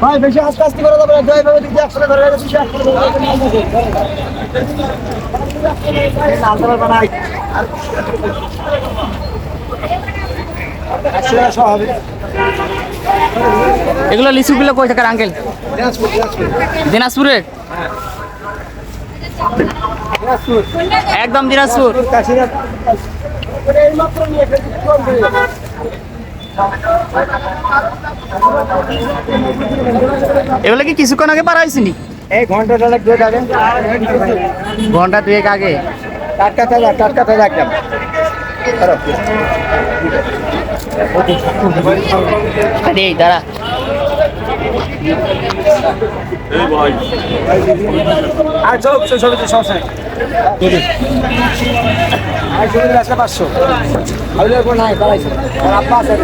ভাই বেশি আস্তে আস্তে করে দেবে ভাবে একসাথে শেষ করে দেবে আনতে পারবে না এগুলো লিচুগুলো কই থাকার আঙ্কেল? দিনাজপুর দিনাজপুর। দিনাজপুরের একদম দিনাজপুর। এগুলো কি কিছুক্ষণ আগে পারা হয়েছে নি এই ঘণ্টা দুধ আগে। ঘণ্টা দুয়েক আগে? টাটকা তাজা টাটকা তাজা একদম। আরে এই দাঁড়া আর চোখ ছবিতে সমস্যা নেই। আর ছবিতে আসলে পাঁচশো। আমি এরপর নাই দাঁড়াইছে আর আব্বা আছে!